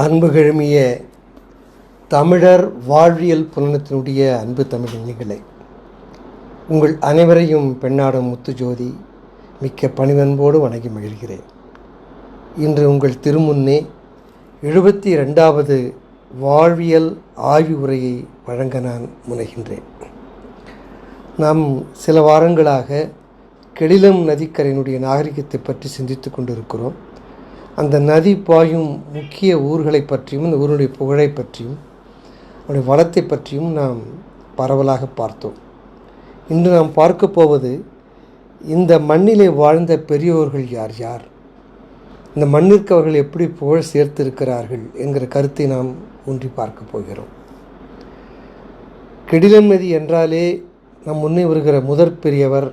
அன்புகிழமிய தமிழர் வாழ்வியல் புலனத்தினுடைய அன்பு தமிழ் உங்கள் அனைவரையும் பெண்ணாடும் முத்துஜோதி மிக்க பணிவன்போடு வணங்கி மகிழ்கிறேன். இன்று உங்கள் திருமுன்னே எழுபத்தி ரெண்டாவது வாழ்வியல் ஆய்வு உரையை வழங்க நான் முனைகின்றேன். நாம் சில வாரங்களாக கெடிலம் நதிக்கரையினுடைய நாகரிகத்தை பற்றி சிந்தித்து கொண்டிருக்கிறோம். அந்த நதி பாயும் முக்கிய ஊர்களை பற்றியும் இந்த ஊருடைய புகழை பற்றியும் அவருடைய வளத்தை பற்றியும் நாம் பரவலாக பார்த்தோம். இன்று நாம் பார்க்க போவது இந்த மண்ணிலே வாழ்ந்த பெரியோர்கள் யார் யார்? இந்த மண்ணிற்கு அவர்கள் எப்படி புகழ் சேர்த்திருக்கிறார்கள் என்கிற கருத்தை நாம் ஊன்றி பார்க்க போகிறோம். கெடிலம் நதி என்றாலே நம் முன்னே வருகிற முதற் பெரியவர்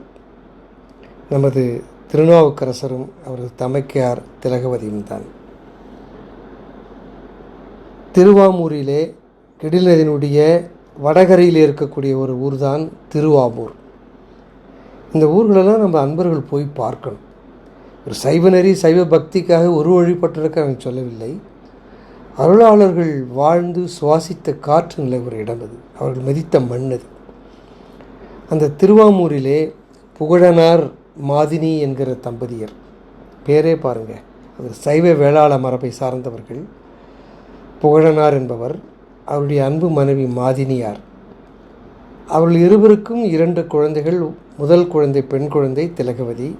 நமது திருநாவுக்கரசரும் அவரது தமைக்கையார் திலகவதியும் தான். திருவாமூரிலே கெடில்நதியினுடைய வடகரையில் இருக்கக்கூடிய ஒரு ஊர் தான் திருவாமூர் இந்த ஊர்களெல்லாம் நம்ம அன்பர்கள் போய் பார்க்கணும். ஒரு சைவ நெறி சைவ பக்திக்காக ஒரு வழிபட்டிருக்க நான் சொல்லவில்லை. அருளாளர்கள் வாழ்ந்து சுவாசித்த காற்று நிலை ஒரு இடம் அது. அவர்கள் மதித்த மண் அது. அந்த திருவாமூரிலே புகழனார் மாதினி என்கிற தம்பதியர். பேரே பாருங்கள் அவர் சைவ வேளாள மரபை சார்ந்தவர்கள். புகழனார் என்பவர். அவருடைய அன்பு மனைவி மாதினியார் அவர்கள் இருவருக்கும் இரண்டு குழந்தைகள். முதல் குழந்தை பெண் குழந்தை திலகவதி.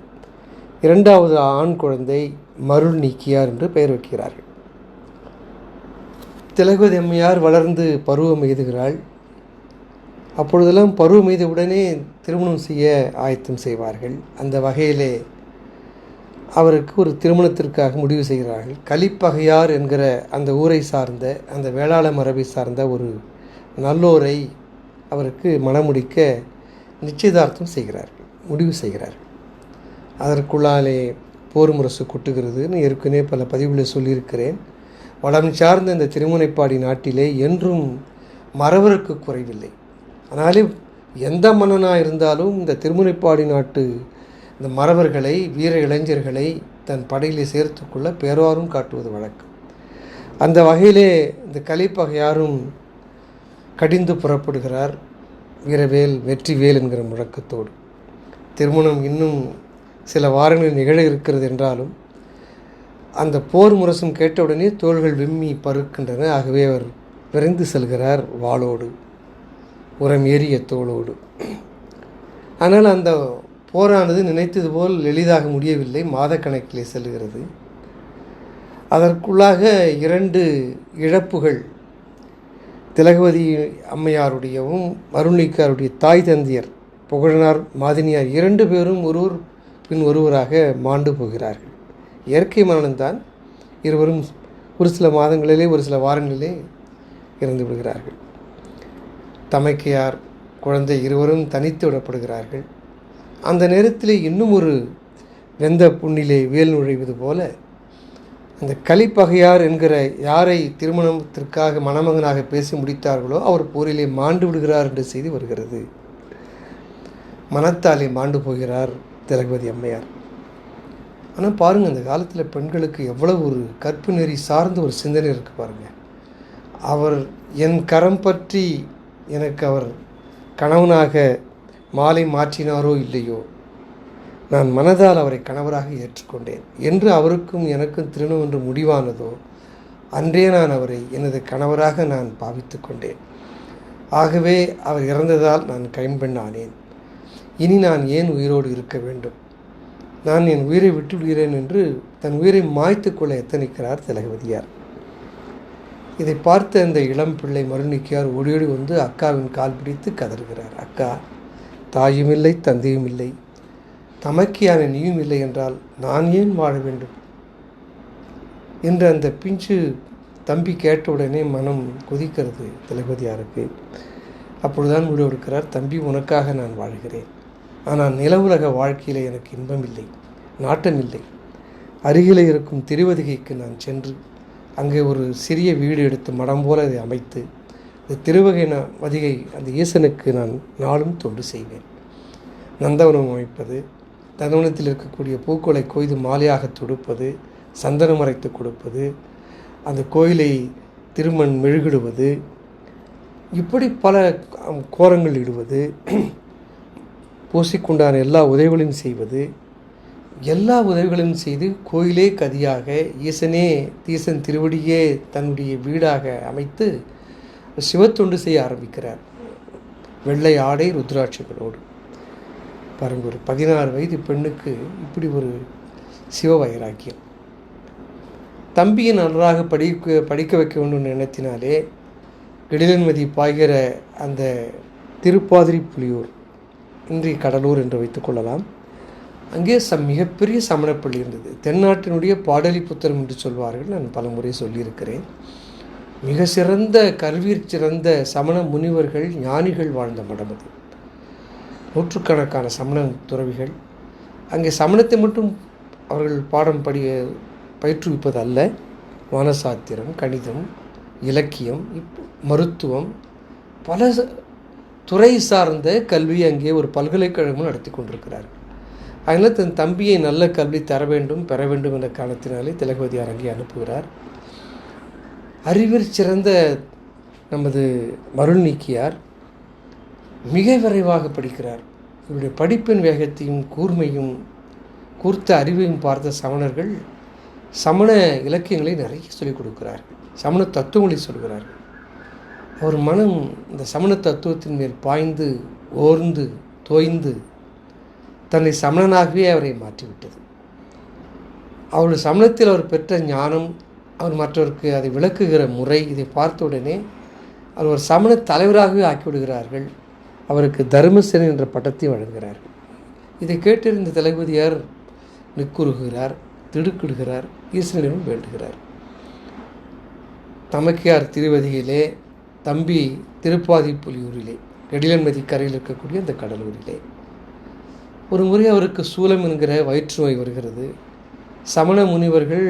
இரண்டாவது ஆண் குழந்தை மருள் நீக்கியார் என்று பெயர் வைக்கிறார்கள். திலகவதி அம்மையார் வளர்ந்து பருவம் எய்துகிறாள். அப்பொழுதெல்லாம் பருவம் மீது உடனே திருமணம் செய்ய ஆயத்தம் செய்வார்கள். அந்த வகையிலே அவருக்கு ஒரு திருமணத்திற்காக முடிவு செய்கிறார்கள். கலிப்பகையார் என்கிற அந்த ஊரை சார்ந்த அந்த வேளாள மரபை சார்ந்த ஒரு நல்லோரை அவருக்கு மணமுடிக்க நிச்சயதார்த்தம் செய்கிறார்கள் முடிவு செய்கிறார்கள். அதற்குள்ளாலே போர் முரசு கொட்டுகிறதுன்னு ஏற்கனவே பல பதிவுகளை சொல்லியிருக்கிறேன். வளம் சார்ந்த இந்த திருமுனைப்பாடி நாட்டிலே என்றும் மறவருக்கு குறைவில்லை. ஆனாலே எந்த மன்னனாக இருந்தாலும் இந்த திருமுனைப்பாடி நாட்டு இந்த மறவர்களை வீர இளைஞர்களை தன் படையிலே சேர்த்துக்கொள்ள பேராரும் காட்டுவது வழக்கம். அந்த வகையிலே இந்த கலிப்பகையாரும் கடிந்து புறப்படுகிறார். வீரவேல் வெற்றிவேல் என்கிற முழக்கத்தோடு. திருமணம் இன்னும் சில வாரங்களில் நிகழ இருக்கிறது என்றாலும் அந்த போர் முரசும் கேட்டவுடனே தோள்கள் விம்மி பருக்கின்றன ஆகவே அவர் விரைந்து செல்கிறார் வாளோடு. உரம் ஏறிய தோளோடு. ஆனால் அந்த போரானது நினைத்தது போல் எளிதாக முடியவில்லை. மாதக்கணக்கிலே செல்கிறது. அதற்குள்ளாக இரண்டு இழப்புகள். திலகவதி அம்மையாருடையவும் அருள்நீக்காருடைய தாய் தந்தையர் புகழனார் மாதினியார் இரண்டு பேரும் ஒருவர் பின் ஒருவராக மாண்டு போகிறார்கள். இயற்கை மரணம்தான் இருவரும் ஒரு சில மாதங்களிலே ஒரு சில வாரங்களிலே இறந்து விடுகிறார்கள். தமைக்கையார் குழந்தை இருவரும் தனித்து விடப்படுகிறார்கள். அந்த நேரத்தில் இன்னும் ஒரு வெந்த புண்ணிலே வேல் நுழைவது போல அந்த கலிப்பகையார் என்கிற யாரை திருமணத்திற்காக மணமகனாக பேசி முடித்தார்களோ அவர் போரிலே மாண்டு விடுகிறார் என்ற செய்தி வருகிறது. மனத்தாலே மாண்டு போகிறார் திலகவதி அம்மையார். ஆனால் பாருங்கள் அந்த காலத்தில் பெண்களுக்கு எவ்வளவு ஒரு கற்பு நெறி சார்ந்த ஒரு சிந்தனை இருக்குது பாருங்கள் அவர் என் கரம் பற்றி எனக்கு அவர் கணவனாக மாலை மாற்றினாரோ இல்லையோ நான் மனதால் அவரை கணவராக ஏற்றுக்கொண்டேன். என்று அவருக்கும் எனக்கும் திருமணம் என்று முடிவானதோ அன்றே நான் அவரை எனது கணவராக நான் பாவித்து கொண்டேன். ஆகவே அவர் இறந்ததால் நான் கைம்பெண் ஆனேன். இனி நான் ஏன் உயிரோடு இருக்க வேண்டும்? நான் என் உயிரை விட்டு விடுகிறேன் என்று தன் உயிரை மாய்த்து கொள்ள எத்தனிக்கிறார் திலகவதியார். இதை பார்த்த அந்த இளம் பிள்ளை மருணிக்கியார் ஓடியோடி வந்து அக்காவின் கால் பிடித்து கதறுகிறார். அக்கா தாயும் இல்லை தந்தையும் இல்லை. தமக்கியான நீயும் இல்லை என்றால் நான் ஏன் வாழ வேண்டும்? என்று அந்த பிஞ்சு தம்பி கேட்டவுடனே மனம் கொதிக்கிறது தளபதியாருக்கு. அப்பொழுதுதான் முடிவெடுக்கிறார் தம்பி உனக்காக நான் வாழ்கிறேன். ஆனால் நில உலக வாழ்க்கையில் எனக்கு இன்பம் இல்லை நாட்டம் இல்லை. அருகிலே இருக்கும் திருவதிகைக்கு நான் சென்று அங்கே ஒரு சிறிய வீடு எடுத்து மடம் போல அதை அமைத்து இந்த திருவகை நான் வதிகை அந்த ஈசனுக்கு நான் நாளும் தொண்டு செய்வேன். நந்தவனம் அமைப்பது தந்தவனத்தில் இருக்கக்கூடிய பூக்களை கொய்து மாலையாக தொடுப்பது சந்தனம் அரைத்து கொடுப்பது அந்த கோயிலை திருமண் மெழுகிடுவது இப்படி பல கோரங்கள் இடுவது பூசிக்குண்டான எல்லா உதவிகளையும் செய்வது எல்லா உதவிகளையும் செய்து கோயிலே கதியாக ஈசனே தீசன் திருவடியே தன்னுடைய வீடாக அமைத்து சிவத்தொண்டு செய்ய ஆரம்பிக்கிறார். வெள்ளை ஆடை ருத்ராட்சங்களோடு. பாருங்க ஒரு பதினாறு வயது பெண்ணுக்கு இப்படி ஒரு சிவ வைராக்கியம் தம்பியை நன்றாக படிக்க படிக்க வைக்க வேண்டும் நினைத்தினாலே கெடிலன்மதி பாய்கிற அந்த திருப்பாதிரி புலியூர் இன்றைய கடலூர் என்று வைத்துக்கொள்ளலாம் அங்கே ச மிகப்பெரிய சமணப்பள்ளி இருந்தது. தென்னாட்டினுடைய பாடலிபுத்திரம் என்று சொல்வார்கள். நான் பலமுறை சொல்லியிருக்கிறேன். மிக சிறந்த கல்வியில் சிறந்த சமண முனிவர்கள் ஞானிகள் வாழ்ந்த மடம் அது. நூற்றுக்கணக்கான சமண துறவிகள். அங்கே சமணத்தை மட்டும் அவர்கள் பாடம் படிய பயிற்றுவிப்பது அல்ல வானசாத்திரம் கணிதம் இலக்கியம் இப் மருத்துவம் பல துறை சார்ந்த கல்வி அங்கே ஒரு பல்கலைக்கழகமும் நடத்தி கொண்டிருக்கிறார்கள். அதனால் தன் தம்பியை நல்ல கல்வி தர வேண்டும் பெற வேண்டும் என்ற காரணத்தினாலே திலகவதி அங்கே அனுப்புகிறார். அறிவில் சிறந்த நமது மருள் நீக்கியார் மிக விரைவாக படிக்கிறார். இவருடைய படிப்பின் வேகத்தையும் கூர்மையும் கூர்த்த அறிவையும் பார்த்த சமணர்கள் சமண இலக்கியங்களை நிறைய சொல்லிக் கொடுக்கிறார்கள் சமண தத்துவங்களை சொல்கிறார் அவர் மனம் இந்த சமண தத்துவத்தின் மேல் பாய்ந்து ஓர்ந்து தோய்ந்து தன்னை சமணனாகவே அவரை மாற்றிவிட்டது. அவருடைய சமணத்தில் அவர் பெற்ற ஞானம் அவர் மற்றவருக்கு அதை விளக்குகிற முறை இதை பார்த்த உடனே அவர் ஒரு சமண தலைவராகவே ஆக்கிவிடுகிறார்கள். அவருக்கு தர்மசேனன் என்ற பட்டத்தை வழங்குகிறார்கள். இதை கேட்டிருந்த தளபதியார் நிற்குறுகிறார் திடுக்கிடுகிறார் ஈஸ்வரனிடம் வேண்டுகிறார். தமக்கையார் திருவதியிலே தம்பி திருப்பாதி புலியூரிலே கெடிலன்மதி கரையில் இருக்கக்கூடிய அந்த கடலூரிலே. ஒரு முறை அவருக்கு சூலம் என்கிற வயிற்று நோய் வருகிறது. சமண முனிவர்கள்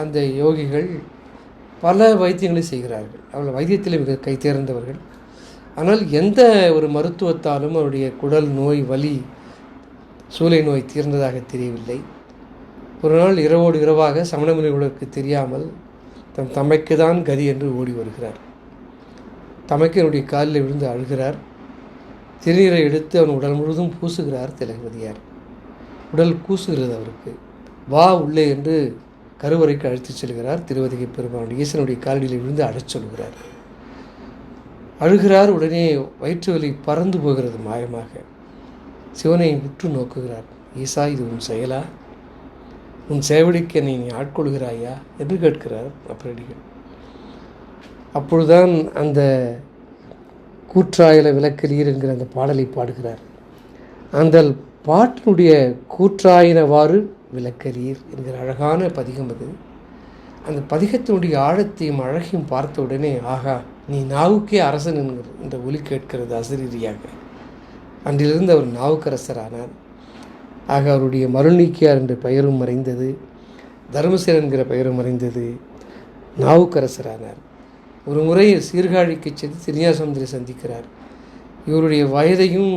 அந்த யோகிகள் பல வைத்தியங்களை செய்கிறார்கள். அவர்கள் வைத்தியத்தில் மிக கை தேர்ந்தவர்கள். ஆனால் எந்த ஒரு மருத்துவத்தாலும் அவருடைய குடல் நோய் வலி சூளை நோய் தீர்ந்ததாக தெரியவில்லை. ஒரு நாள் இரவோடு இரவாக சமண முனிவர்களுக்கு தெரியாமல் தம் தமைக்கு தான் கதி என்று ஓடி வருகிறார். தமைக்கு என்னுடைய காலில் விழுந்து அழுகிறார். திருநீரை எடுத்து அவன் உடல் முழுவதும் பூசுகிறார் தளபதியார் உடல் கூசுகிறது அவருக்கு. வா உள்ளே என்று கருவறைக்கு அழைத்துச் செல்கிறார் திருவதிகை பெருமான். ஈசனுடைய காலடியில் விழுந்து அழச் சொல்கிறார். அழுகிறார் உடனே வயிற்று வலி பறந்து போகிறது மாயமாக. சிவனை உற்று நோக்குகிறார். ஈசா இது உன் செயலா? உன் சேவடிக்கு என்னை நீ ஆட்கொள்கிறாயா? என்று கேட்கிறார் அப்பரடிகள் அப்பொழுதுதான் அந்த கூற்றாயில விளக்கலீர் என்கிற அந்த பாடலை பாடுகிறார். அந்த பாட்டினுடைய கூற்றாயினவாறு விளக்கலீர் என்கிற அழகான பதிகம் அது. அந்த பதிகத்தினுடைய ஆழத்தையும் அழகையும் பார்த்த உடனே ஆகா நீ நாவுக்கே அரசன் என்கிற இந்த ஒலி கேட்கிறது அசரீரியாக. அன்றிலிருந்து அவர் நாவுக்கரசரானார். ஆக அவருடைய மருள்நீக்கியார் என்ற பெயரும் மறைந்தது. தர்மசேன் என்கிற பெயரும் மறைந்தது. நாவுக்கரசரானார். ஒரு முறை சீர்காழிக்கு சென்று திருஞாசமுந்திரை சந்திக்கிறார். இவருடைய வயதையும்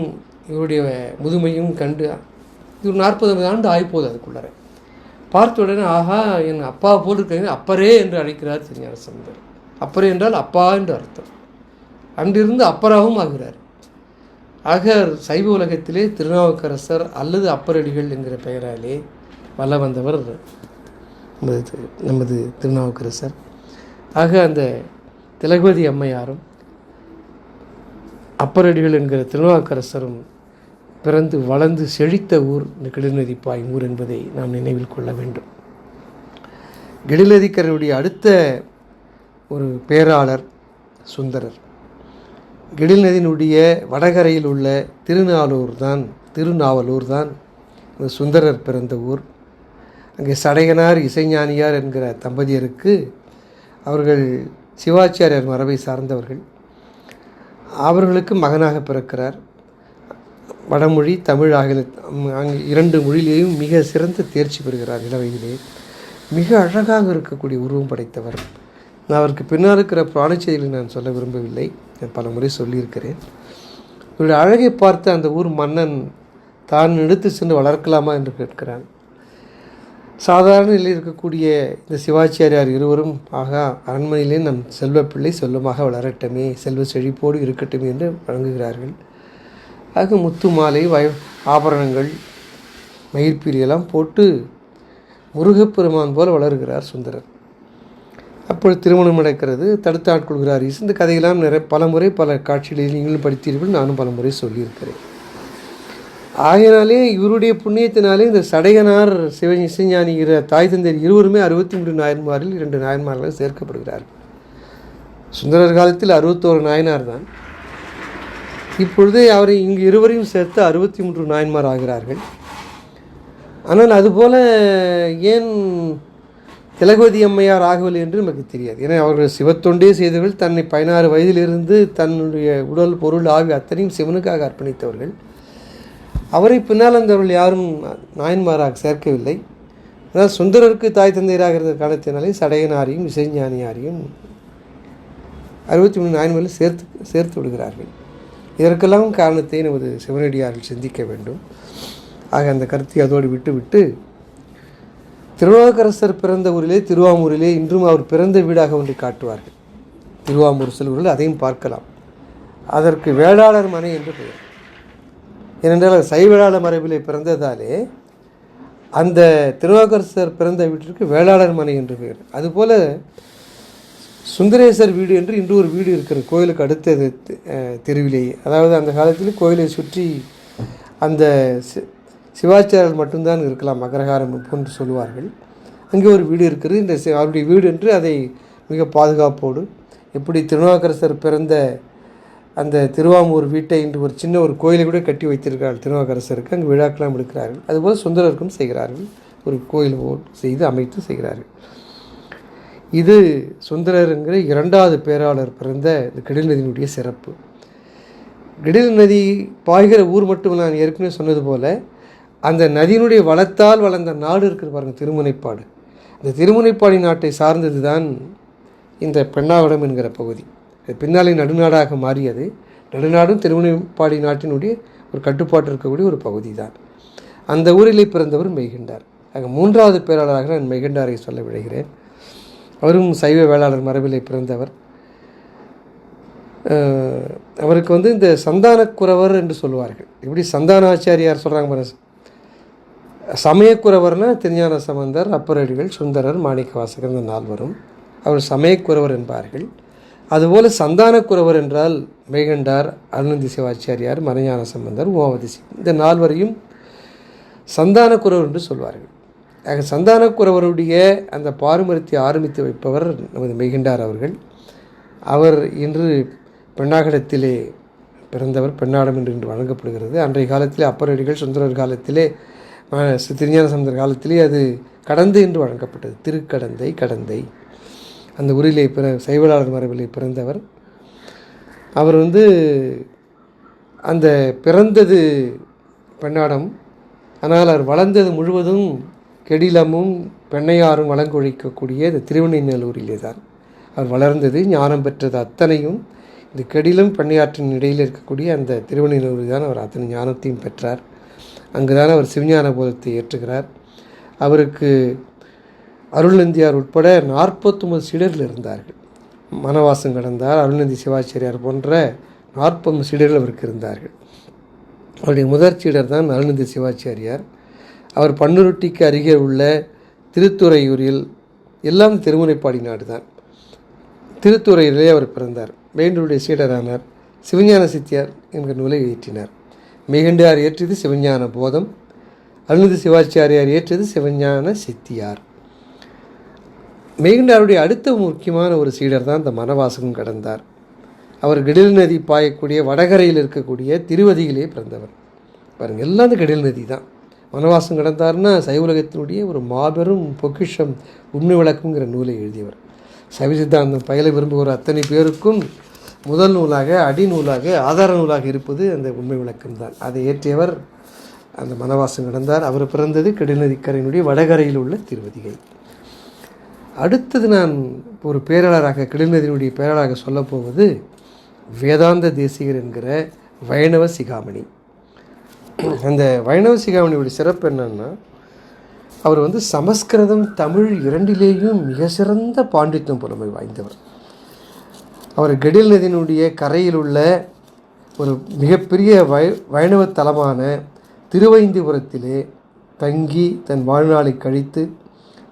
இவருடைய முதுமையும் கண்டு இது ஒரு நாற்பது ஆண்டு ஆகிப்போகுது அதுக்குள்ளார. பார்த்த உடனே ஆஹா என் அப்பா போல் இருக்கிறது அப்பரே என்று அழைக்கிறார் திருஞானசமுந்தர் அப்பரே என்றால் அப்பா என்று அர்த்தம். அன்றிருந்து அப்பராகவும் ஆகிறார். ஆக சைவ உலகத்திலே திருநாவுக்கரசர் அல்லது அப்பரடிகள் என்கிற பெயராலே வல்ல வந்தவர் நமது நமது திருநாவுக்கரசர். ஆக அந்த திலகவதி அம்மையாரும் அப்பரடிகள் என்கிற திருநாவுக்கரசரும் பிறந்து வளர்ந்து செழித்த ஊர் இந்த கிளிநதி பாயும் ஊர் என்பதை நாம் நினைவில் கொள்ள வேண்டும். கிடிலதிக்கரனுடைய அடுத்த ஒரு பேராளர் சுந்தரர். கெடில்நதியினுடைய வடகரையில் உள்ள திருநாளூர் தான் திருநாவலூர் தான் இந்த சுந்தரர் பிறந்த ஊர். அங்கே சடையனார் இசைஞானியார் என்கிற தம்பதியருக்கு அவர்கள் சிவாச்சாரியார் மரபை சார்ந்தவர்கள். அவர்களுக்கு மகனாக பிறக்கிறார். வடமொழி தமிழ் ஆகிய அங்கு இரண்டு மொழியிலேயும் மிக சிறந்த தேர்ச்சி பெறுகிறார் இளவயதிலே மிக அழகாக இருக்கக்கூடிய உருவம் படைத்தவர். நான் அவருக்கு பின்னால் இருக்கிற புராண செய்திகளை நான் சொல்ல விரும்பவில்லை. நான் பல முறை சொல்லியிருக்கிறேன். இவருடைய அழகை பார்த்து அந்த ஊர் மன்னன் தான் எடுத்து சென்று வளர்க்கலாமா என்று கேட்கிறான். சாதாரண நிலையில் இருக்கக்கூடிய இந்த சிவாச்சாரியார் இருவரும் ஆகா அரண்மனையிலே நம் செல்வப்பிள்ளை செல்வமாக வளரட்டமே செல்வ செழிப்போடு இருக்கட்டும் என்று வழங்குகிறார்கள் ஆக முத்து மாலை வய ஆபரணங்கள் மயிர்பீரியெல்லாம் போட்டு முருகப்பெருமான் போல வளர்கிறார் சுந்தரர். அப்பொழுது திருமணம் நடக்கிறது. தடுத்து ஆட்கொள்கிறார் இந்த கதையெல்லாம் நிறைய பல முறை பல காட்சிகளில் நீங்களும் படித்தீர்கள். நானும் பல முறை சொல்லியிருக்கிறேன். ஆகையினாலே இவருடைய புண்ணியத்தினாலே இந்த சடையனார் சிவ இசைஞானிகிற தாய் தந்தையர் இருவருமே அறுபத்தி மூன்று நாயன்மாரில் இரண்டு நாயன்மார்கள் சேர்க்கப்படுகிறார்கள் சுந்தரர் காலத்தில் அறுபத்தோரு நாயனார் தான் இப்பொழுது அவரை இங்கு இருவரையும் சேர்த்து அறுபத்தி மூன்று நாயன்மார் ஆகிறார்கள். ஆனால் அதுபோல ஏன் திலகவதி அம்மையார் ஆகவில்லை என்று நமக்கு தெரியாது. ஏன்னா அவர்கள் சிவத்தொண்டே செய்தவர்கள் தன்னை பதினாறு வயதிலிருந்து தன்னுடைய உடல் பொருள் ஆவி அத்தனையும் சிவனுக்காக அர்ப்பணித்தவர்கள். அவரை பின்னால் அந்தவர்கள் யாரும் நாயன்மாராக சேர்க்கவில்லை. ஆனால் சுந்தரருக்கு தாய் தந்தையராக இருந்த காலத்தினாலே சடையனாரையும் இசைஞானியாரையும் அறுபத்தி மூணு நாயன்மாரில் சேர்த்து சேர்த்து விடுகிறார்கள். இதற்கெல்லாம் காரணத்தை நமது சிவனடியார்கள் சிந்திக்க வேண்டும். ஆக அந்த கருத்தை அதோடு விட்டுவிட்டு திருநாவுக்கரசர் பிறந்த ஊரிலே திருவாமூரிலே இன்றும் அவர் பிறந்த வீடாக ஒன்றை காட்டுவார்கள். திருவாமூர் செல்வர்கள் அதையும் பார்க்கலாம். அதற்கு வேளாளர் மனை என்று பெயர். ஏனென்றால் சைவேளாள மரபிலே பிறந்ததாலே அந்த திருநாவுக்கரசர் பிறந்த வீட்டிற்கு வேளாளர் மனை என்று பெயர். அதுபோல் சுந்தரேசர் வீடு என்று இன்று ஒரு வீடு இருக்கிறது கோயிலுக்கு அடுத்தது தெருவிலேயே அதாவது அந்த காலத்தில் கோயிலை சுற்றி அந்த சி- மட்டும்தான் இருக்கலாம் அக்ரஹாரம் போன்று சொல்லுவார்கள். அங்கே ஒரு வீடு இருக்கிறது. இந்த அவருடைய வீடு என்று அதை மிக பாதுகாப்போடு எப்படி திருநாவுக்கரசர் பிறந்த அந்த திருவாமூர் வீட்டை இன்று ஒரு சின்ன ஒரு கோயிலை கூட கட்டி வைத்திருக்கிறார்கள். திருநாவுக்கரசருக்கு அங்கு விழாக்கெல்லாம் எடுக்கிறார்கள். அதுபோல் சுந்தரருக்கும் செய்கிறார்கள். ஒரு கோயில் செய்து அமைத்து செய்கிறார்கள். இது சுந்தரருங்கிற இரண்டாவது பேராளர் பிறந்த இந்த கிடில் நதியினுடைய சிறப்பு. கெடில் நதி பாய்கிற ஊர் மட்டும் நான் ஏற்கனவே சொன்னது போல் அந்த நதியினுடைய வளத்தால் வளர்ந்த நாடு இருக்குது பாருங்கள் திருமுனைப்பாடு. இந்த திருமுனைப்பாடி நாட்டை சார்ந்தது தான் இந்த பெண்ணாவடம் என்கிற பகுதி. பின்னாலே நடுநாடாக மாறியது. நடுநாடும் திருமுனைப்பாடி நாட்டினுடைய ஒரு கட்டுப்பாட்டு இருக்கக்கூடிய ஒரு பகுதி தான் அந்த ஊரிலே பிறந்தவர் மெய்கின்றார் ஆக மூன்றாவது பேராளராக நான் மெய்கண்டாரை சொல்ல விடுகிறேன் அவரும் சைவ வேளாளர் மரபிலே பிறந்தவர். அவருக்கு வந்து இந்த சந்தானக்குறவர் என்று சொல்லுவார்கள். இப்படி சந்தானாச்சாரியார் சொல்கிறாங்க பாருங்க சமயக்குறவர்னா திருஞான சம்பந்தர் அப்பரடிகள் சுந்தரர் மாணிக்கவாசகர் இந்த நால்வரும். அவர் சமயக்குறவர் என்பார்கள். அதுபோல் சந்தானக்குறவர் என்றால் மெய்கண்டார் அருணந்தி சிவாச்சாரியார் மறைஞான சம்பந்தர் உமாவதிசி இந்த நால்வரையும் சந்தானக்குறவர் என்று சொல்வார்கள். ஆக சந்தானக்குறவருடைய அந்த பாரம்பரியத்தை ஆரம்பித்து வைப்பவர் நமது மெய்கண்டார் அவர்கள். அவர் இன்று பெண்ணாகடத்திலே பிறந்தவர் பெண்ணாடம் என்று இன்று வழங்கப்படுகிறது. அன்றைய காலத்திலே அப்பரடிகள் சுந்தரர் காலத்திலே திருஞான சம்பந்தர் காலத்திலே அது கடந்து என்று வழங்கப்பட்டது. திருக்கடந்தை கடந்தை. அந்த ஊரிலே பிற சைவலாளர் மரபிலே பிறந்தவர். அவர் வந்து அந்த பிறந்தது பெண்ணாடம் ஆனால் அவர் வளர்ந்தது முழுவதும் கெடிலமும் பெண்ணையாரும் வழங்கொழிக்கக்கூடிய இந்த திருவண்ணைநல்லூரிலே தான். அவர் வளர்ந்தது ஞானம் பெற்றது அத்தனையும் இந்த கெடிலும் பெண்ணையாற்றின் இடையில் இருக்கக்கூடிய அந்த திருவண்ணைநல்லூரில் தான் அவர் அத்தனை ஞானத்தையும் பெற்றார். அங்குதான் அவர் சிவஞான போதத்தை ஏற்றுகிறார். அவருக்கு அருள்நந்தியார் உட்பட நாற்பத்தொம்பது சீடர்கள் இருந்தார்கள். மனவாசம் கடந்தார் அருள்நந்தி சிவாச்சாரியார் போன்ற நாற்பது சீடர்கள் அவருக்கு இருந்தார்கள். அவருடைய முதற் சீடர் தான் அருள்நந்தி சிவாச்சாரியார். அவர் பன்னுருட்டிக்கு அருகே உள்ள திருத்துறையூரில் எல்லாம் திருமுனைப்பாடி நாடு தான் திருத்துறையிலே அவர் பிறந்தார். வேண்டூருடைய சீடரானார் சிவஞான சித்தியார் என்கிற நூலை இயற்றினார். மிகண்டார் ஏற்றியது சிவஞான போதம் அருள்நந்தி சிவாச்சாரியார் ஏற்றியது சிவஞான சித்தியார். மெய்கண்டாருடைய அடுத்த முக்கியமான ஒரு சீடர் தான் இந்த மனவாசகம் கடந்தார். அவர் கெடில் நதி பாயக்கூடிய வடகரையில் இருக்கக்கூடிய திருவதியிலே பிறந்தவர். பாருங்க எல்லாம் அந்த கெடில் நதி தான். வனவாசம் கடந்தார்னா சைவ உலகத்தினுடைய ஒரு மாபெரும் பொக்கிஷம் உண்மை விளக்குங்கிற நூலை எழுதியவர். சைவ சித்தாந்தம் பயில விரும்புகிற அத்தனை பேருக்கும் முதல் நூலாக அடிநூலாக ஆதார நூலாக இருப்பது அந்த உண்மை விளக்கம் தான். அதை ஏற்றியவர் அந்த மனவாசம் கடந்தார். அவர் பிறந்தது கெடில்நதிக்கரையினுடைய வடகரையில் உள்ள திருவதிகை. அடுத்தது நான் ஒரு பேராளராக கிளிநதியினுடைய பேராளராக சொல்லப் போவது வேதாந்த தேசிகர் என்கிற வைணவ சிகாமணி. அந்த வைணவ சிகாமணியுடைய சிறப்பு என்னன்னா அவர் வந்து சமஸ்கிருதம் தமிழ் இரண்டிலேயும் மிக சிறந்த பாண்டித்யம் புலமை வாய்ந்தவர். அவர் கெடில் நதியினுடைய கரையில் உள்ள ஒரு மிகப்பெரிய வை வைணவ தலமான திருவைந்திபுரத்திலே தங்கி தன் வாழ்நாளை கழித்து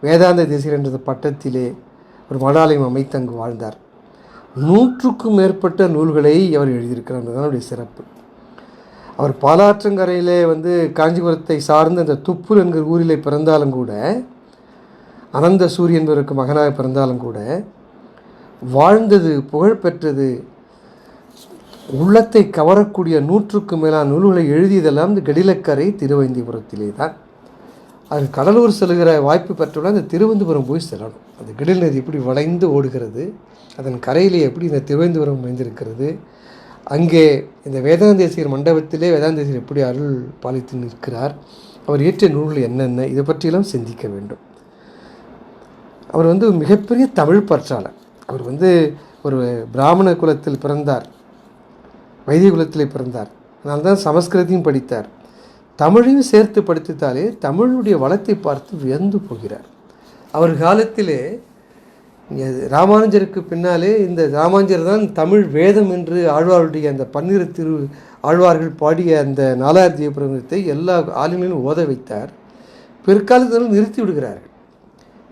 வேதாந்த தேசிகர் என்ற பட்டத்திலே ஒரு மடாலயம் அமைத்து அங்கு வாழ்ந்தார். நூற்றுக்கும் மேற்பட்ட நூல்களை அவர் எழுதியிருக்கிறார். அதுதான் அவருடைய சிறப்பு. அவர் பாலாற்றங்கரையிலே வந்து காஞ்சிபுரத்தை சார்ந்த அந்த துப்புர் என்கிற ஊரிலே பிறந்தாலும் கூட அனந்த சூரியன் என்பவருக்கு மகனாக பிறந்தாலும் கூட வாழ்ந்தது புகழ்பெற்றது உள்ளத்தை கவரக்கூடிய நூற்றுக்கு மேலான நூல்களை எழுதியதெல்லாம் இந்த கடிலக்கரை திருவந்திபுரத்திலே தான் அது கடலூர் செல்கிற வாய்ப்பு பெற்றுள்ள அந்த திருவந்திபுரம் போய் செல்லணும். அந்த கிடில் நதி எப்படி வளைந்து ஓடுகிறது அதன் கரையிலே எப்படி இந்த திருவந்திபுரம் அமைந்திருக்கிறது அங்கே இந்த வேதாந்தேசியர் மண்டபத்திலே வேதாந்தேசியர் எப்படி அருள் பாலித்து நிற்கிறார் அவர் இயற்றிய நூல்கள் என்னென்ன இதை பற்றியெல்லாம் சிந்திக்க வேண்டும். அவர் வந்து மிகப்பெரிய தமிழ் பற்றாளர். அவர் வந்து ஒரு பிராமண குலத்தில் பிறந்தார் வைதிக குலத்தில் பிறந்தார். அதனால்தான் சமஸ்கிருதியும் படித்தார். தமிழையும் சேர்த்து படித்தாலே தமிழுடைய வளத்தை பார்த்து வியந்து போகிறார். அவர் காலத்திலே ராமானுஜருக்கு பின்னாலே இந்த ராமானுஜர் தான் தமிழ் வேதம் என்று ஆழ்வாருடைய அந்த பன்னிரு திரு ஆழ்வார்கள் பாடிய அந்த நாலாயிரத்தி பிரபந்தத்தை எல்லா ஆளுநர்களும் ஓத வைத்தார். பிற்காலத்தில் நிறுத்தி விடுகிறார்கள்.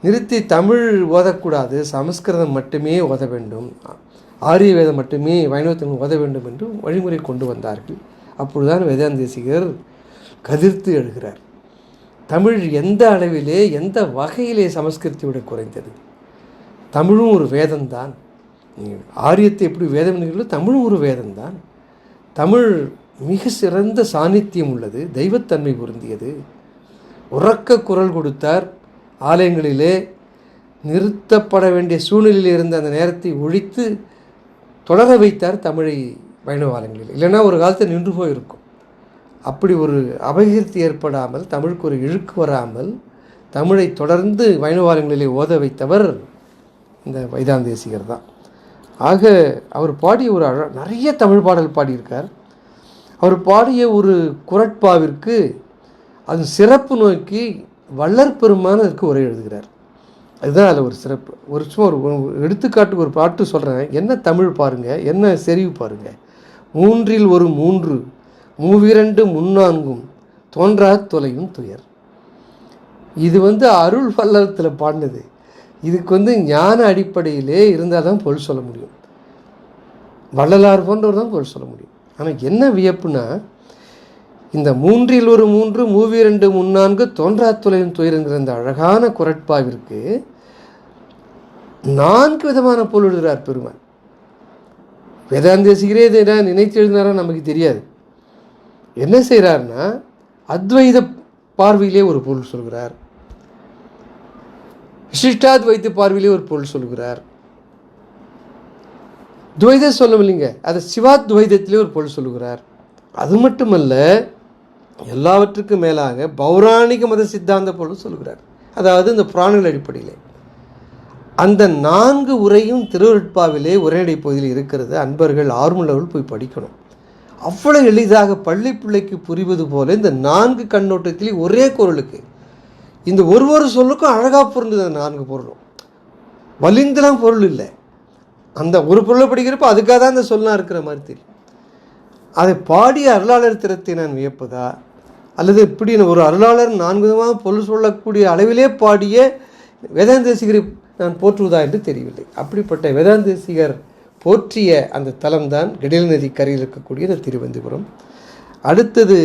நிறுத்தி தமிழ் ஓதக்கூடாது சமஸ்கிருதம் மட்டுமே ஓத வேண்டும் ஆரிய வேதம் மட்டுமே வைணவத்தின் ஓத வேண்டும் என்று வழிமுறை கொண்டு வந்தார்கள். அப்பொழுதுதான் வேதாந்தேசிகர் கதிர்த்து எழுகிறார். தமிழ் எந்த அளவிலே எந்த வகையிலே சமஸ்கிருத்தை விட குறைந்தது? தமிழும் ஒரு வேதம்தான். நீங்கள் ஆரியத்தை எப்படி வேதம் என்கிறீர்களோ தமிழும் ஒரு வேதம்தான். தமிழ் மிக சிறந்த சாநித்தியம் உள்ளது தெய்வத்தன்மை பொருந்தியது. உறக்க குரல் கொடுத்தார். ஆலயங்களிலே நிறுத்தப்பட வேண்டிய சூழ்நிலையில் இருந்த அந்த நேரத்தை ஒழித்து தொடர வைத்தார் தமிழை வைணவ ஆலயங்களில். இல்லைன்னா ஒரு காலத்தில் நின்று போயிருக்கும். அப்படி ஒரு அபகீர்த்தி ஏற்படாமல் தமிழுக்கு ஒரு இழுக்கு வராமல் தமிழை தொடர்ந்து வைணவாலயங்களிலே ஓத வைத்தவர் இந்த வைதாந்தேசிகர் தான். ஆக அவர் பாடிய ஒரு அழ நிறைய தமிழ் பாடல் பாடியிருக்கார். அவர் பாடிய ஒரு குரட்பாவிற்கு அது சிறப்பு நோக்கி வள்ளற் பெருமான் உரை எழுதுகிறார். அதுதான் அதில் ஒரு சிறப்பு. ஒரு சும்மா ஒரு ஒரு எடுத்துக்காட்டுக்கு ஒரு பாட்டு சொல்கிறேன் என்ன தமிழ் பாருங்கள் என்ன செறிவு பாருங்கள் மூன்றில் ஒரு மூன்று. மூவிரண்டு முன்னான்கும் தோன்றா தொலையும் துயர். இது வந்து அருள் வல்லத்தில் பாடினது. இதுக்கு வந்து ஞான அடிப்படையிலே இருந்தால் தான் பொருள் சொல்ல முடியும். வள்ளலார் போன்றவர் தான் பொருள் சொல்ல முடியும். ஆனால் என்ன வியப்புனா இந்த மூன்றில் ஒரு மூன்று மூவிரண்டு முன்னான்கு தோன்றா தொலையும் துயருங்கிற இந்த அழகான குரட்பாவிற்கு நான்கு விதமான பொருள் எழுதுகிறார் பெருமான். வேதாந்தேசிகரே இதை என்ன நினைத்து எழுதினாரா நமக்கு தெரியாது. என்ன செய்கிறாருன்னா அத்வைத பார்வையிலே ஒரு பொருள் சொல்கிறார். விசிஷ்டாத்வைத்த பார்வையிலே ஒரு பொருள் சொல்கிறார். துவைதம் சொல்லவில்லைங்க. இல்லைங்க அதை சிவாத்வைதத்திலே ஒரு பொருள் சொல்லுகிறார் அது மட்டுமல்ல எல்லாவற்றுக்கும் மேலாக பௌராணிக மத சித்தாந்த பொருள் சொல்கிறார். அதாவது இந்த புராணங்கள் அடிப்படையிலே. அந்த நான்கு உரையும் திருவருட்பாவிலே உரையடை பகுதியில் இருக்கிறது. அன்பர்கள் ஆர்வலர்கள் போய் படிக்கணும். அவ்வளவு எளிதாக பள்ளி பிள்ளைக்கு புரிவது போல இந்த நான்கு கண்ணோட்டத்திலே ஒரே குரலுக்கு. இந்த ஒரு ஒரு சொல்லுக்கும் அழகாக பொருந்தது நான்கு பொருளும். வலிந்துலாம் பொருள் இல்லை. அந்த ஒரு பொருளை படிக்கிறப்ப அதுக்காக தான் அந்த சொல்லலாம் இருக்கிற மாதிரி. தெரியும் அதை பாடிய அருளாளர் திறத்தை நான் வியப்பதா? அல்லது இப்படி ஒரு அருளாளர் நான்கு விதமாக பொருள் சொல்லக்கூடிய அளவிலே பாடிய வேதாந்தேசிகரை நான் போற்றுவதா என்று தெரியவில்லை. அப்படிப்பட்ட வேதாந்தேசிகர் போற்றிய அந்த தலம்தான் கடில் நதி கரையில் இருக்கக்கூடிய இந்த திருவந்திபுரம். அடுத்தது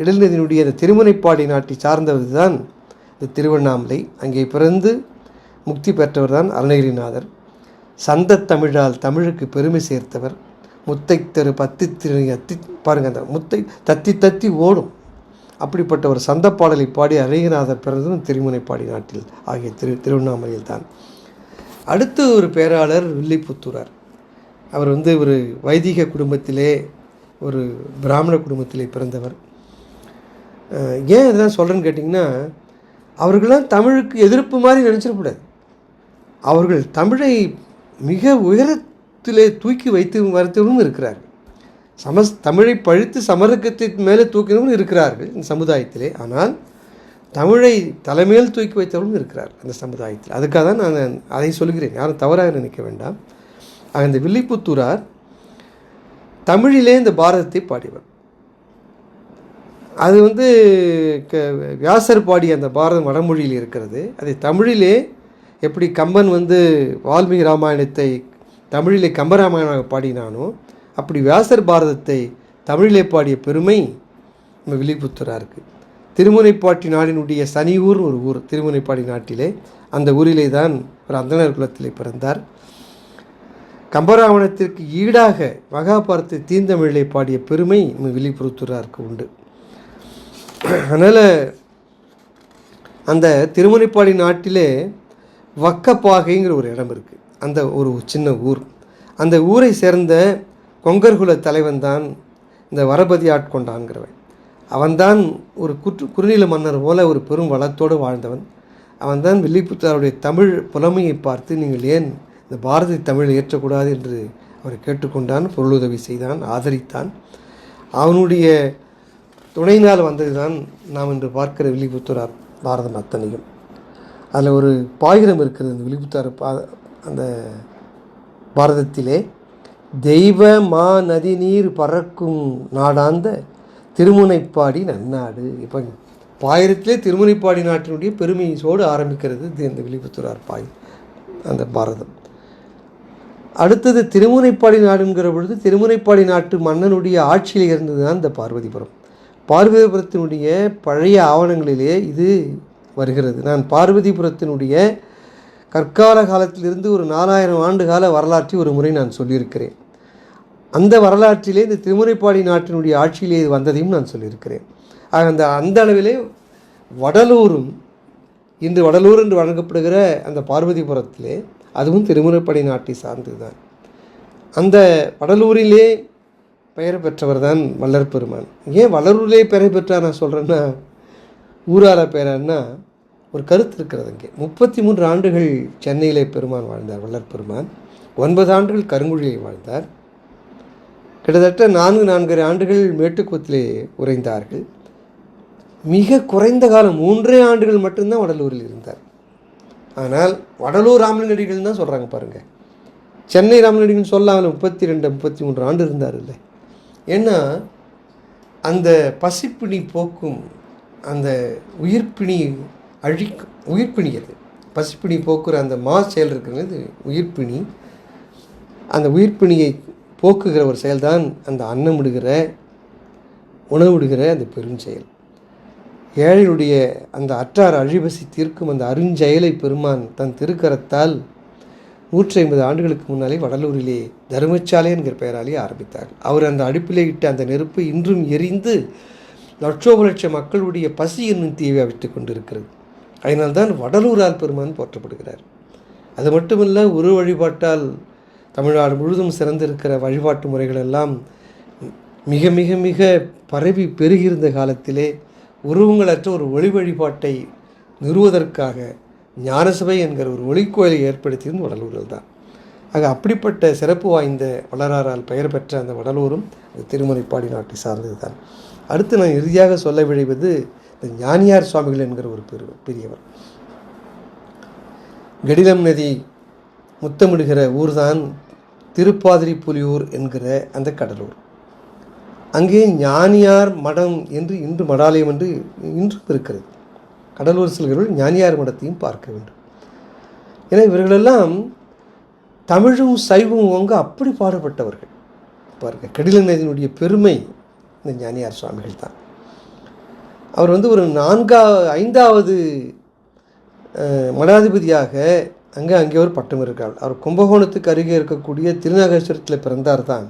இடல் நதியினுடைய அந்த திருமுனைப்பாடி நாட்டை சார்ந்தவது தான் இந்த திருவண்ணாமலை. அங்கே பிறந்து முக்தி பெற்றவர் தான் அருணகிரிநாதர். சந்த தமிழால் தமிழுக்கு பெருமை சேர்த்தவர். முத்தை தெரு பத்தி திரு அத்தி பாருங்க அந்த முத்தை தத்தி தத்தி ஓடும். அப்படிப்பட்ட ஒரு சந்த பாடலை பாடி அருணகிரிநாதர் பிறந்ததும் திருமுனைப்பாடி நாட்டில் ஆகிய திரு திருவண்ணாமலையில் தான் அடுத்து ஒரு பேராளர் வில்லிபுத்தூரார். அவர் வந்து ஒரு வைதிக குடும்பத்திலே ஒரு பிராமண குடும்பத்திலே பிறந்தவர். ஏன் இதெல்லாம் சொல்கிறேன்னு கேட்டிங்கன்னா அவர்களாம் தமிழுக்கு எதிர்ப்பு மாதிரி நினச்சிடக்கூடாது. அவர்கள் தமிழை மிக உயரத்திலே தூக்கி வைத்து வரத்தவரும் இருக்கிறார்கள். சமஸ் தமிழை பழித்து சமரக்கத்தின் மேலே தூக்கினவரும் இருக்கிறார்கள் இந்த சமுதாயத்திலே. ஆனால் தமிழை தலைமையில் தூக்கி வைத்தவரும் இருக்கிறார் அந்த சமுதாயத்தில். அதுக்காக தான் நான் அதை சொல்கிறேன். யாரும் தவறாக நினைக்க வேண்டாம். ஆக இந்த வில்லிபுத்தூரார் தமிழிலே இந்த பாரதத்தை பாடியவர். அது வந்து க வியாசர் பாடிய அந்த பாரதம் வடமொழியில் இருக்கிறது. அதை தமிழிலே எப்படி கம்பன் வந்து வால்மீகி ராமாயணத்தை தமிழிலே கம்பராமாயணமாக பாடினானோ அப்படி வியாசர் பாரதத்தை தமிழிலே பாடிய பெருமை நம்ம வில்லிபுத்தூராக இருக்குது திருமுனைப்பாட்டி நாடினுடைய சனியூர் ஒரு ஊர் திருமுனைப்பாடி நாட்டிலே அந்த ஊரிலே தான் ஒரு அந்தனர் குலத்திலே பிறந்தார். கம்பராமாயணத்திற்கு ஈடாக மகாபாரத்தை தீந்தமிழை பாடிய பெருமை நம்ம விழிப்புறுத்துறாருக்கு உண்டு. அதனால் அந்த திருமுனைப்பாடி நாட்டிலே வக்கப்பாகைங்கிற ஒரு இடம் இருக்குது அந்த ஒரு சின்ன ஊர். அந்த ஊரை சேர்ந்த கொங்கர்குல தலைவன் தான் இந்த வரபதி ஆட்கொண்டான்கிறவன். அவன்தான் ஒரு குற்று குறுநில மன்னர் போல ஒரு பெரும் வளத்தோடு வாழ்ந்தவன். அவன்தான் வில்லிபுத்தாருடைய தமிழ் புலமையை பார்த்து நீங்கள் ஏன் இந்த பாரதி தமிழை ஏற்றக்கூடாது என்று அவர் கேட்டுக்கொண்டான் பொருளுதவி செய்தான் ஆதரித்தான். அவனுடைய துணையினால் வந்தது தான் நாம் இன்று பார்க்கிற வில்லிபுத்தூரார் பாரதம் அத்தனையும். அதில் ஒரு பாயிரம் இருக்கிறது அந்த வில்லிபுத்தார் பா அந்த பாரதத்திலே. தெய்வ மா நதி நீர் பறக்கும் நாடாந்த திருமுனைப்பாடி நன்னாடு. இப்போ பாயிரத்திலே திருமுனைப்பாடி நாட்டினுடைய பெருமையோடு ஆரம்பிக்கிறது இது இந்த வில்லிபுத்தூரார் பாய் அந்த பாரதம். அடுத்தது திருமுனைப்பாடி நாடுங்கிற பொழுது திருமுனைப்பாடி நாட்டு மன்னனுடைய ஆட்சியில் இருந்தது தான் இந்த பார்வதிபுரம். பார்வதிபுரத்தினுடைய பழைய ஆவணங்களிலே இது வருகிறது. நான் பார்வதிபுரத்தினுடைய கற்கால காலத்திலிருந்து ஒரு நாலாயிரம் ஆண்டு கால வரலாற்றை ஒரு முறை நான் சொல்லியிருக்கிறேன். அந்த வரலாற்றிலே இந்த திருமுனைப்பாடி நாட்டினுடைய ஆட்சியிலே இது வந்ததையும் நான் சொல்லியிருக்கிறேன். ஆக அந்த அந்த அளவிலே வடலூரும் இன்று வடலூர் என்று வழங்கப்படுகிற அந்த பார்வதிபுரத்திலே அதுவும் திருமுறைப்படை நாட்டை சார்ந்து தான் அந்த வடலூரிலே பெயர் பெற்றவர் தான் வல்லர் பெருமான். ஏன் வளரூரிலே பெயர் பெற்றார் நான் சொல்கிறேன்னா ஊரால பெயரான்னா ஒரு கருத்து இருக்கிறது இங்கே முப்பத்தி மூன்று ஆண்டுகள் சென்னையிலே பெருமான் வாழ்ந்தார் வல்லர் பெருமான். ஒன்பது ஆண்டுகள் கருங்குழியை வாழ்ந்தார். கிட்டத்தட்ட நான்கு நான்கரை ஆண்டுகள் மேட்டுக்கோத்திலே உறைந்தார்கள். மிக குறைந்த காலம் மூன்றே ஆண்டுகள் மட்டும்தான் வடலூரில் இருந்தார். ஆனால் வடலூர் ராமலிங்கடிகள் தான் சொல்கிறாங்க பாருங்கள் சென்னை ராமலிங்கடிகள் சொல்லாமல் முப்பத்தி ரெண்டு முப்பத்தி மூன்று ஆண்டு இருந்தார் இல்லை ஏன்னா அந்த பசிப்பிணி போக்கும் அந்த உயிர்ப்பிணி அழிக்கும் உயிர்ப்பிணி அது. பசிப்பிணி போக்குற அந்த மா செயல் இருக்கிறது உயிர்ப்பிணி. அந்த உயிர்ப்பிணியை போக்குகிற ஒரு செயல்தான் அந்த அன்னமிடுகிற விடுகிற அந்த பெரும் செயல் ஏழையுடைய அந்த அற்றார் அழிவசி தீர்க்கும் அந்த அருஞ்செயலை பெருமான் தன் திருக்கரத்தால் நூற்றி ஐம்பது ஆண்டுகளுக்கு முன்னாலே வடலூரிலே தர்மசாலை என்கிற பெயராலே ஆரம்பித்தார். அவர் அந்த அடுப்பிலே இட்ட அந்த நெருப்பு இன்றும் எரிந்து லட்சோப லட்சம் மக்களுடைய பசி என்னும் தீவை அவித்து கொண்டிருக்கிறது. அதனால்தான் வடலூரால் பெருமான் போற்றப்படுகிறார். அது மட்டுமல்ல ஒரு வழிபாட்டால் தமிழ்நாடு முழுதும் சிறந்திருக்கிற வழிபாட்டு முறைகளெல்லாம் மிக மிக மிக பரவி பெருகியிருந்த காலத்திலே உருவங்களற்ற ஒரு ஒளி வழிபாட்டை நிறுவதற்காக ஞானசபை என்கிற ஒரு ஒளிக்கோயிலை ஏற்படுத்தியது வடலூரில் தான். ஆக அப்படிப்பட்ட சிறப்பு வாய்ந்த வளராரால் பெயர் பெற்ற அந்த வடலூரும் அது திருமுறைப்பாடி நாட்டை சார்ந்தது தான். அடுத்து நான் இறுதியாக சொல்ல விழைவது இந்த ஞானியார் சுவாமிகள் என்கிற ஒரு பெரு பெரியவர். கடிலம் நதி முத்தமிடுகிற ஊர்தான் திருப்பாதிரி புலியூர் என்கிற அந்த கடலூர். அங்கே ஞானியார் மடம் என்று இன்று மடாலயம் என்று இன்றும் இருக்கிறது. கடலூர் செல்கிறவர்கள் ஞானியார் மடத்தையும் பார்க்க வேண்டும். ஏன்னா இவர்களெல்லாம் தமிழும் சைவமும் ஓங்க அப்படி பாடுபட்டவர்கள். பாருங்க கடில நதியினுடைய பெருமை இந்த ஞானியார் சுவாமிகள் தான். அவர் வந்து ஒரு நான்கா ஐந்தாவது மடாதிபதியாக அங்கே அங்கே ஒரு பட்டம் இருக்கார் அவர் கும்பகோணத்துக்கு அருகே இருக்கக்கூடிய திருநாகேஸ்வரத்தில் பிறந்தார் தான்.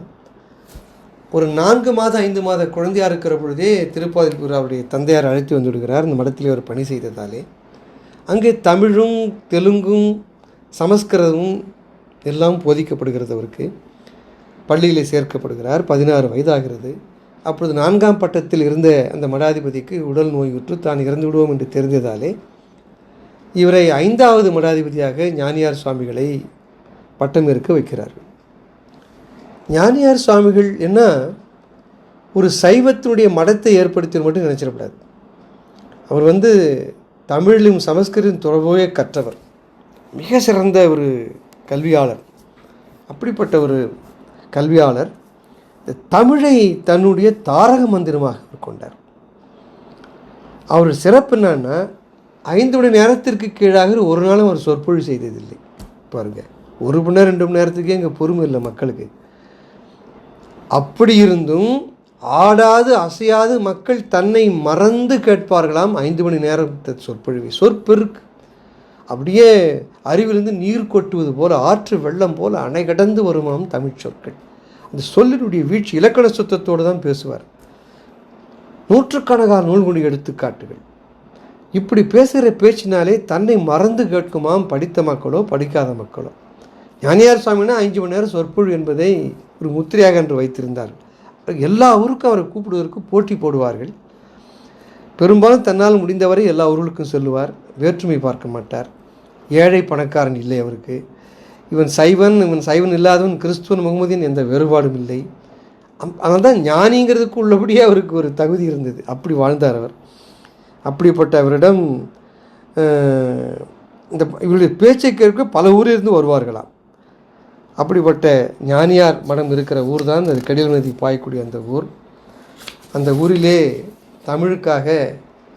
ஒரு நான்கு மாதம் ஐந்து மாத குழந்தையாக இருக்கிற பொழுதே திருப்பாதிரிபுர் அவருடைய தந்தையார் அழைத்து வந்து விடுகிறார் இந்த மடத்திலே ஒரு பணி செய்ததாலே. அங்கே தமிழும் தெலுங்கும் சமஸ்கிருதமும் எல்லாம் போதிக்கப்படுகிறது அவருக்கு. பள்ளியில் சேர்க்கப்படுகிறார். பதினாறு வயதாகிறது. அப்பொழுது நான்காம் பட்டத்தில் இருந்த அந்த மடாதிபதிக்கு உடல் நோயுற்று தான் இறந்து விடுவோம் என்று தெரிந்ததாலே இவரை ஐந்தாவது மடாதிபதியாக ஞானியார் சுவாமிகளை பட்டம் இருக்க வைக்கிறார்கள். ஞானியார் சுவாமிகள்? என்ன? ஒரு சைவத்தினுடைய மடத்தை ஏற்படுத்தி மட்டும் நினச்சிடக்கூடாது அவர் வந்து தமிழிலும் சமஸ்கிருதம் தொடர்போவே கற்றவர். மிக சிறந்த ஒரு கல்வியாளர். அப்படிப்பட்ட ஒரு கல்வியாளர் இந்த தமிழை தன்னுடைய தாரக மந்திரமாக கொண்டார். அவர் சிறப்பு என்னன்னா ஐந்து மணி நேரத்திற்கு கீழாக ஒரு நாளும் அவர் சொற்பொழி செய்ததில்லை. பாருங்கள் ஒரு மணி நேரம் ரெண்டு மணி நேரத்துக்கே இங்கே பொறுமை இல்லை மக்களுக்கு. அப்படி இருந்தும் ஆடாது அசையாது மக்கள் தன்னை மறந்து கேட்பார்களாம். ஐந்து மணி நேரத்தை சொற்பொழிவை. சொற்பெருக்கு அப்படியே அறிவிலிருந்து நீர் கொட்டுவது போல ஆற்று வெள்ளம் போல் அணை கடந்து வருமாம் தமிழ் சொற்கள். அந்த சொல்லினுடைய வீழ்ச்சி இலக்கண சுத்தத்தோடு தான் பேசுவார். நூற்றுக்கணக்கான நூல்குடி எடுத்துக்காட்டுகள். இப்படி பேசுகிற பேச்சினாலே தன்னை மறந்து கேட்குமாம் படித்த மக்களோ படிக்காத மக்களோ. ஞானியார் சுவாமினா அஞ்சு மணி நேரம் சொற்பொழிவு என்பதை ஒரு முத்திரையாக என்று வைத்திருந்தார் எல்லா ஊருக்கும் அவரை கூப்பிடுவதற்கு போட்டி போடுவார்கள். பெரும்பாலும் தன்னால் முடிந்தவரை எல்லா ஊர்களுக்கும் செல்லுவார். வேற்றுமை பார்க்க மாட்டார். ஏழை பணக்காரன் இல்லை அவருக்கு. இவன் சைவன் இவன் சைவன் இல்லாதவன் கிறிஸ்துவன் முகமதியின் எந்த வேறுபாடும் இல்லை. அதனால் தான் ஞானிங்கிறதுக்கு உள்ளபடியே அவருக்கு ஒரு தகுதி இருந்தது. அப்படி வாழ்ந்தார் அவர். அப்படிப்பட்ட அவரிடம் இந்த இவருடைய பேச்சை கேட்க பல ஊரிலிருந்து வருவார்களாம். அப்படிப்பட்ட ஞானியார் மடம் இருக்கிற ஊர் தான் அந்த கடில நதி பாயக்கூடிய அந்த ஊர். அந்த ஊரிலே தமிழுக்காக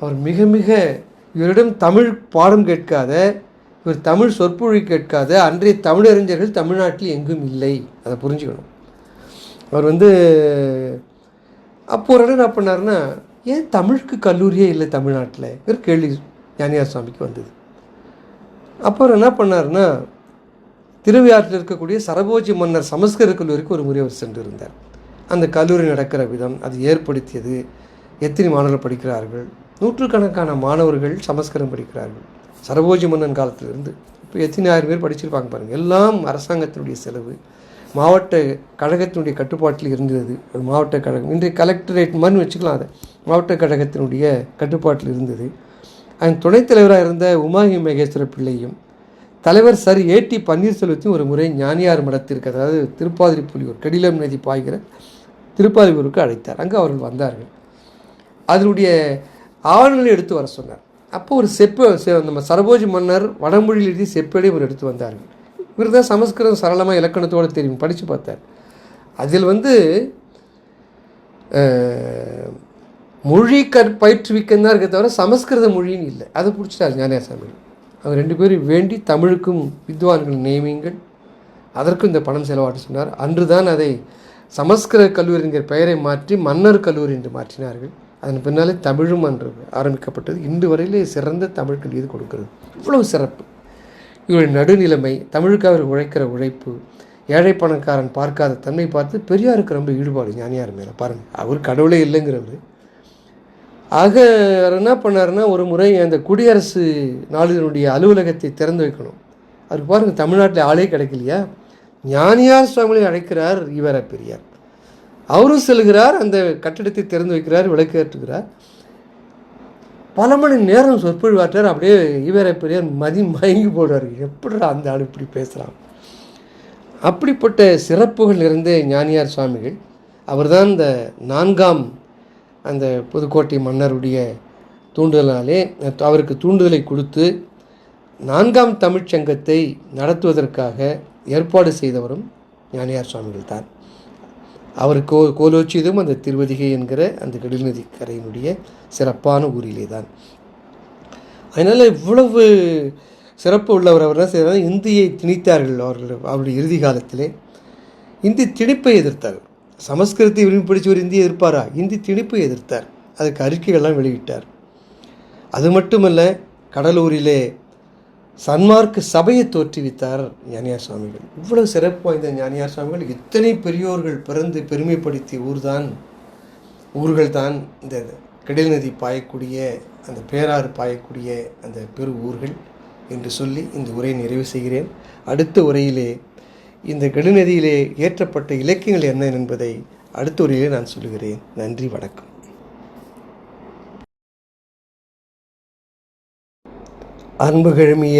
அவர் மிக மிக இவரிடம் தமிழ் பாடம் கேட்காத இவர் தமிழ் சொற்பொழி கேட்காத அன்றைய தமிழறிஞர்கள் தமிழ்நாட்டில் எங்கும் இல்லை. அதை புரிஞ்சுக்கணும். அவர் வந்து அப்போ ஒரு இடம் என்ன பண்ணாருன்னா ஏன் தமிழுக்கு கல்லூரியே இல்லை தமிழ்நாட்டில்? ஒரு கேள்வி ஞானியார் சுவாமிக்கு வந்தது. அப்போ என்ன பண்ணாருன்னா திருவையாற்றில் இருக்கக்கூடிய சரபோஜி மன்னர் சமஸ்கிருத கல்லூரிக்கு ஒரு முறை அவர் சென்றிருந்தார். அந்த கல்லூரி நடக்கிற விதம் அது ஏற்படுத்தியது எத்தனை மாணவர்கள் படிக்கிறார்கள் நூற்றுக்கணக்கான மாணவர்கள் சமஸ்கிருதம் படிக்கிறார்கள். சரபோஜி மன்னன் காலத்திலிருந்து இப்போ எத்தனை ஆயிரம் பேர் படிச்சிருப்பாங்க பாருங்கள் எல்லாம் அரசாங்கத்தினுடைய செலவு. மாவட்ட கழகத்தினுடைய கட்டுப்பாட்டில் இருந்தது. மாவட்ட கழகம். இன்றைய கலெக்டரேட் மாதிரி வச்சுக்கலாம் அதை. மாவட்ட கழகத்தினுடைய கட்டுப்பாட்டில் இருந்தது. அதன் துணைத் தலைவராக இருந்த உமாஹி மகேஸ்வர பிள்ளையும் தலைவர் சார் ஏடி பன்னீர்செல்வத்தையும் ஒரு முறை ஞானியார் மடத்திற்கு அதாவது திருப்பாதிரிப்புலியூர் கடிலம் நதி பாய்கிற திருப்பாதிபூருக்கு அழைத்தார். அங்கே அவர்கள் வந்தார்கள். அதனுடைய ஆவணங்களை எடுத்து வர சொன்னார். அப்போ ஒரு செப்பு செ- நம்ம சரபோஜி மன்னர் வடமொழியில் எழுதி செப்பேடை இவர் எடுத்து வந்தார்கள். இவர் தான் சமஸ்கிருதம் சரளமாக இலக்கணத்தோடு தெரியும் படித்து பார்த்தார். அதில் வந்து மொழி கற் பயிற்றுவிக்கம் தான் இருக்க தவிர சமஸ்கிருத மொழின்னு இல்லை. அதை பிடிச்சிட்டார் ஞானேசாமி அவங்க ரெண்டு பேரும் வேண்டி தமிழுக்கும் வித்வான்கள் நியமியுங்கள். அதற்கும் இந்த பணம் செலவாட்டு சொன்னார். அன்று தான் அதை சமஸ்கிருத கல்லூரி என்கிற பெயரை மாற்றி மன்னர் கல்லூரி என்று மாற்றினார்கள். அதன் பின்னாலே தமிழும் அன்று ஆரம்பிக்கப்பட்டது. இன்று வரையிலே சிறந்த தமிழ் கல்வி இது கொடுக்கிறது. இவ்வளவு சிறப்பு. இவருடைய நடுநிலைமை தமிழுக்காக அவர் உழைக்கிற உழைப்பு ஏழை பணக்காரன் பார்க்காத தன்மை பார்த்து பெரியாருக்கு ரொம்ப ஈடுபாடு ஞானியார் மேலே. பாருங்கள் அவர் கடவுளே இல்லைங்கிறவர். ஆக அவர் என்ன பண்ணாருன்னா ஒரு முறை அந்த குடியரசு நாளிதனுடைய அலுவலகத்தை திறந்து வைக்கணும். அதுக்கு பாருங்கள் தமிழ்நாட்டில் ஆளே கிடைக்கலையா? ஞானியார் சுவாமிகளை அழைக்கிறார் ஈவர பெரியார். அவரும் செல்கிறார் அந்த கட்டிடத்தை திறந்து வைக்கிறார் விளக்கேற்றுகிறார். பல மணி நேரம் சொற்பொழிவாற்றார் அப்படியே ஈவர பெரியார் மதி மயங்கி போடுவார். எப்படிடா அந்த ஆள் இப்படி பேசுகிறான் அப்படிப்பட்ட சிறப்புகள் நிறைந்த ஞானியார் சுவாமிகள் அவர்தான் இந்த நான்காம் அந்த புதுக்கோட்டை மன்னருடைய தூண்டுதலாலே அவருக்கு தூண்டுதலை கொடுத்து நான்காம் தமிழ்ச் சங்கத்தை நடத்துவதற்காக ஏற்பாடு செய்தவரும் ஞானியார் சுவாமிகள் தான். அவர் கோ கோலோச்சியதும் அந்த திருவதிகை என்கிற அந்த கடில்நதி கரையினுடைய சிறப்பான ஊரிலே தான். அதனால் இவ்வளவு சிறப்பு உள்ளவர் அவர் என்ன செய்தார் இந்தியை திணித்தார்கள் அவர்கள் அவருடைய இறுதி காலத்திலே. இந்தி திணிப்பை எதிர்த்தார். சமஸ்கிருதத்தை விரும்பி படித்தவர் இந்தியை எதிர்ப்பாரா? இந்தி திணிப்பை எதிர்த்தார். அதுக்கு அறிக்கைகள்லாம் வெளியிட்டார். அது மட்டுமல்ல கடலூரிலே சன்மார்க்கு சபையை தோற்றுவித்தார் ஞானியார் சுவாமிகள். இவ்வளவு சிறப்பு வாய்ந்த ஞானியார் சுவாமிகள். இத்தனை பெரியோர்கள் பிறந்து பெருமைப்படுத்திய ஊர்தான் ஊர்கள் தான் இந்த கடல் நதி பாயக்கூடிய அந்த பேராறு பாயக்கூடிய அந்த பெரு ஊர்கள் என்று சொல்லி இந்த உரையை நிறைவு செய்கிறேன். அடுத்த உரையிலே இந்த கெடுநதியிலே ஏற்றப்பட்ட இலக்கியங்கள் என்ன என்பதை அடுத்த உரையிலே நான் சொல்கிறேன் நன்றி வணக்கம். அன்பு கிழமிய